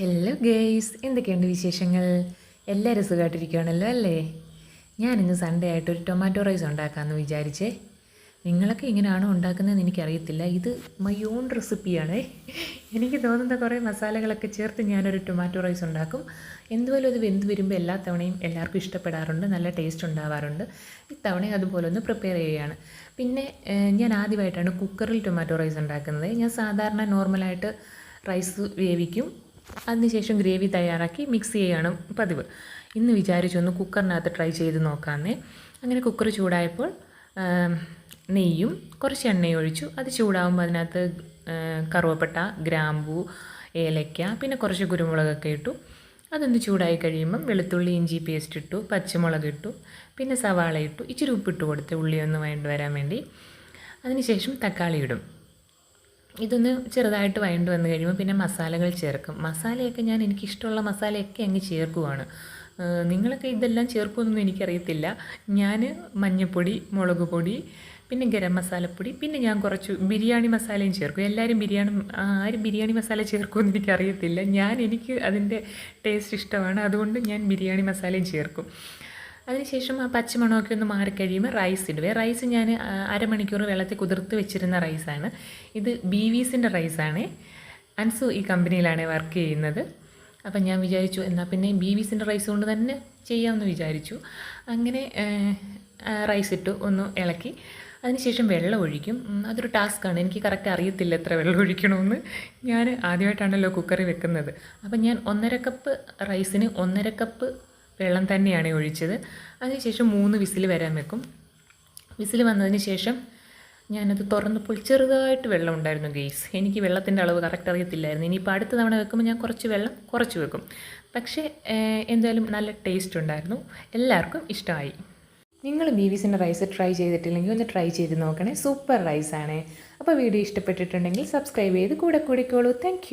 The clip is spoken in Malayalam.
ഹലോ ഗേയ്സ് എന്തൊക്കെയുണ്ട് വിശേഷങ്ങൾ? എല്ലാവരും സുഖമായിട്ടിരിക്കുകയാണല്ലോ അല്ലേ? ഞാനിന്ന് സൺഡേ ആയിട്ട് ഒരു ടൊമാറ്റോ റൈസ് ഉണ്ടാക്കാമെന്ന് വിചാരിച്ചേ. നിങ്ങളൊക്കെ ഇങ്ങനെയാണോ ഉണ്ടാക്കുന്നതെന്ന് എനിക്കറിയത്തില്ല. ഇത് മൈ ഓൺ റെസിപ്പിയാണ് എനിക്ക് തോന്നുന്ന കുറേ മസാലകളൊക്കെ ചേർത്ത് ഞാനൊരു ടൊമാറ്റോ റൈസ് ഉണ്ടാക്കും. എന്തുപോലും അത് വെന്ത് വരുമ്പോൾ എല്ലാ തവണയും എല്ലാവർക്കും ഇഷ്ടപ്പെടാറുണ്ട്. നല്ല ടേസ്റ്റ് ഉണ്ടാവാറുണ്ട്. ഇത്തവണയും അതുപോലെ ഒന്ന് പ്രിപ്പയർ ചെയ്യുകയാണ്. പിന്നെ ഞാൻ ആദ്യമായിട്ടാണ് കുക്കറിൽ ടൊമാറ്റോ റൈസ് ഉണ്ടാക്കുന്നത്. ഞാൻ സാധാരണ നോർമലായിട്ട് റൈസ് വേവിക്കും. അതിനുശേഷം ഗ്രേവി തയ്യാറാക്കി മിക്സ് ചെയ്യുകയാണ് പതിവ്. ഇന്ന് വിചാരിച്ചൊന്ന് കുക്കറിനകത്ത് ട്രൈ ചെയ്ത് നോക്കാമെന്നേ. അങ്ങനെ കുക്കർ ചൂടായപ്പോൾ നെയ്യും കുറച്ച് എണ്ണയും ഒഴിച്ചു. അത് ചൂടാകുമ്പോൾ അതിനകത്ത് കറുവപ്പെട്ട കറുവപ്പട്ട ഗ്രാമ്പൂ ഏലയ്ക്ക പിന്നെ കുറച്ച് കുരുമുളകൊക്കെ ഇട്ടു. അതൊന്ന് ചൂടായി കഴിയുമ്പം വെളുത്തുള്ളി ഇഞ്ചി പേസ്റ്റ് ഇട്ടു പച്ചമുളക് ഇട്ടു പിന്നെ സവാള ഇട്ടു. ഇച്ചിരി ഉപ്പിട്ട് കൊടുത്ത് ഉള്ളി ഒന്ന് വേണ്ടി വരാൻ വേണ്ടി. അതിനുശേഷം തക്കാളി ഇടും. ഇതൊന്ന് ചെറുതായിട്ട് വഴണ്ട് വന്നു കഴിയുമ്പോൾ പിന്നെ മസാലകൾ ചേർക്കും. മസാലയൊക്കെ ഞാൻ എനിക്കിഷ്ടമുള്ള മസാലയൊക്കെ അങ്ങ് ചേർക്കുവാണ്. നിങ്ങളൊക്കെ ഇതെല്ലാം ചേർക്കുമെന്നൊന്നും എനിക്കറിയത്തില്ല. ഞാൻ മഞ്ഞൾപ്പൊടി മുളക് പൊടി പിന്നെ ഗരം മസാലപ്പൊടി പിന്നെ ഞാൻ കുറച്ച് ബിരിയാണി മസാലയും ചേർക്കും. എല്ലാവരും ബിരിയാണി ആരും ബിരിയാണി മസാല ചേർക്കുമെന്ന് എനിക്കറിയത്തില്ല. ഞാൻ എനിക്ക് അതിന്റെ ടേസ്റ്റ് ഇഷ്ടമാണ്. അതുകൊണ്ട് ഞാൻ ബിരിയാണി മസാലയും ചേർക്കും. അതിനുശേഷം ആ പച്ചമണമൊക്കെ ഒന്ന് മാറിക്കഴിയുമ്പോൾ റൈസ് ഇടുവേ. റൈസ് ഞാൻ അരമണിക്കൂർ വെള്ളത്തിൽ കുതിർത്ത് വെച്ചിരുന്ന റൈസാണ് ഇത് ബി വിസിന്റെ റൈസാണ് അൻസു ഈ കമ്പനിയിലാണ് വർക്ക് ചെയ്യുന്നത്. അപ്പം ഞാൻ വിചാരിച്ചു എന്നാൽ പിന്നെ ബി വിസിന്റെ റൈസ് കൊണ്ട് തന്നെ ചെയ്യാമെന്ന് വിചാരിച്ചു. അങ്ങനെ റൈസ് ഇട്ടു ഒന്ന് ഇളക്കി. അതിനുശേഷം വെള്ളം ഒഴിക്കും. അതൊരു ടാസ്ക്കാണ് എനിക്ക് കറക്റ്റ് അറിയത്തില്ല എത്ര വെള്ളം ഒഴിക്കണമെന്ന്. ഞാൻ ആദ്യമായിട്ടാണല്ലോ കുക്കറി വെക്കുന്നത്. അപ്പം ഞാൻ ഒന്നര കപ്പ് റൈസിന് ഒന്നര കപ്പ് വെള്ളം തന്നെയാണ് ഒഴിച്ചത്. അതിനുശേഷം മൂന്ന് വിസിൽ വരാൻ വെക്കും. വിസിൽ വന്നതിന് ശേഷം ഞാനത് തുറന്നപ്പോൾ ചെറുതായിട്ട് വെള്ളം ഉണ്ടായിരുന്നു ഗെയ്സ് എനിക്ക് വെള്ളത്തിന്റെ അളവ് കറക്റ്റ് അറിയത്തില്ലായിരുന്നു. ഇനിയിപ്പോൾ അടുത്ത തവണ വെക്കുമ്പോൾ ഞാൻ കുറച്ച് വെള്ളം കുറച്ച് വെക്കും. പക്ഷേ എന്തായാലും നല്ല ടേസ്റ്റ് ഉണ്ടായിരുന്നു. എല്ലാവർക്കും ഇഷ്ടമായി. നിങ്ങൾ ബീവീസിന്റെ റൈസ് ട്രൈ ചെയ്തിട്ടില്ലെങ്കിൽ ഒന്ന് ട്രൈ ചെയ്ത് നോക്കണേ. സൂപ്പർ റൈസാണ് അപ്പോൾ വീഡിയോ ഇഷ്ടപ്പെട്ടിട്ടുണ്ടെങ്കിൽ സബ്സ്ക്രൈബ് ചെയ്ത് കൂടെ കൂടിക്കോളൂ. താങ്ക്